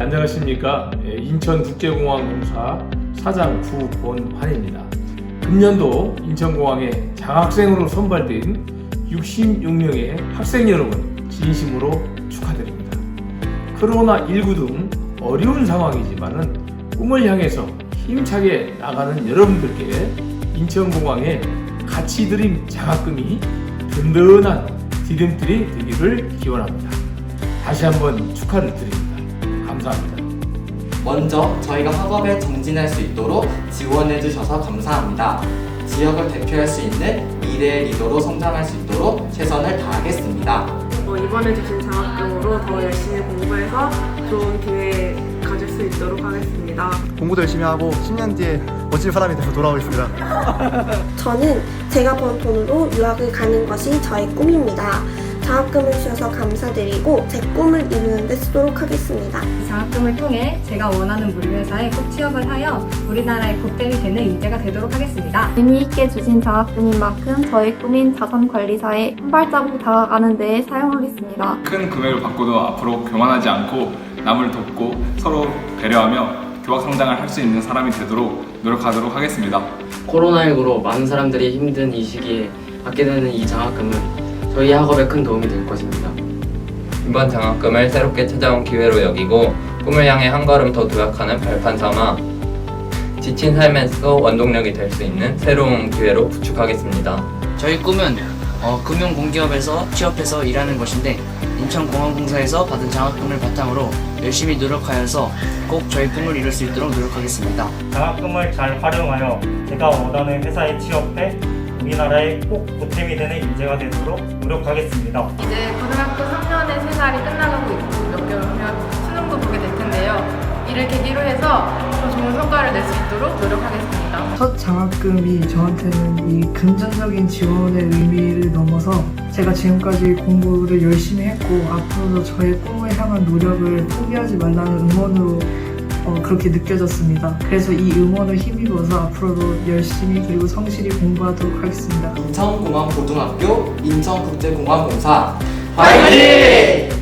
안녕하십니까. 예, 인천국제공항 공사 사장 구본환입니다. 금년도 인천공항에 장학생으로 선발된 66명의 학생 여러분 진심으로 축하드립니다. 코로나19 등 어려운 상황이지만은 꿈을 향해서 힘차게 나가는 여러분들께 인천공항에 같이 드린 장학금이 든든한 디딤돌이 되기를 기원합니다. 다시 한번 축하를 드립니다. 감사합니다. 먼저 저희가 학업에 정진할 수 있도록 지원해 주셔서 감사합니다. 지역을 대표할 수 있는 미래의 리더로 성장할 수 있도록 최선을 다하겠습니다. 어, 이번에 주신 장학금으로 더 열심히 공부해서 좋은 기회 가질 수 있도록 하겠습니다. 공부도 열심히 하고 10년 뒤에 멋진 사람이 돼서 돌아오겠습니다. 저는 제가 번 돈으로 유학을 가는 것이 저의 꿈입니다. 장학금을 주셔서 감사드리고 제 꿈을 이루는 데 쓰도록 하겠습니다. 이 장학금을 통해 제가 원하는 물류회사에 꼭 취업을 하여 우리나라의 보탬이 되는 인재가 되도록 하겠습니다. 의미 있게 주신 장학금인 만큼 저의 꿈인 자산관리사에 한 발자국 다가가는 데에 사용하겠습니다. 큰 금액을 받고도 앞으로 교만하지 않고 남을 돕고 서로 배려하며 교학 성장을 할 수 있는 사람이 되도록 노력하도록 하겠습니다. 코로나19로 많은 사람들이 힘든 이 시기에 받게 되는 이 장학금은 저희 학업에 큰 도움이 될 것입니다. 이번 장학금을 새롭게 찾아온 기회로 여기고 꿈을 향해 한 걸음 더 도약하는 발판 삼아 지친 삶에서 원동력이 될 수 있는 새로운 기회로 구축하겠습니다. 저희 꿈은 어, 금융공기업에서 취업해서 일하는 것인데 인천공항공사에서 받은 장학금을 바탕으로 열심히 노력하여서 꼭 저희 꿈을 이룰 수 있도록 노력하겠습니다. 장학금을 잘 활용하여 제가 원하는 회사에 취업해 우리나라에 꼭 보탬이 되는 인재가 되도록 노력하겠습니다. 이제 고등학교 3년의 생활이 끝나가고 있고 몇 개월 후면 수능도 보게 될 텐데요. 이를 계기로 해서 더 좋은 성과를 낼 수 있도록 노력하겠습니다. 첫 장학금이 저한테는 이 금전적인 지원의 의미를 넘어서 제가 지금까지 공부를 열심히 했고 앞으로도 저의 꿈을 향한 노력을 포기하지 말라는 응원으로 어, 그렇게 느껴졌습니다. 그래서 이 응원을 힘입어서 앞으로도 열심히 그리고 성실히 공부하도록 하겠습니다. 인천공항고등학교 인천국제공항공사 화이팅!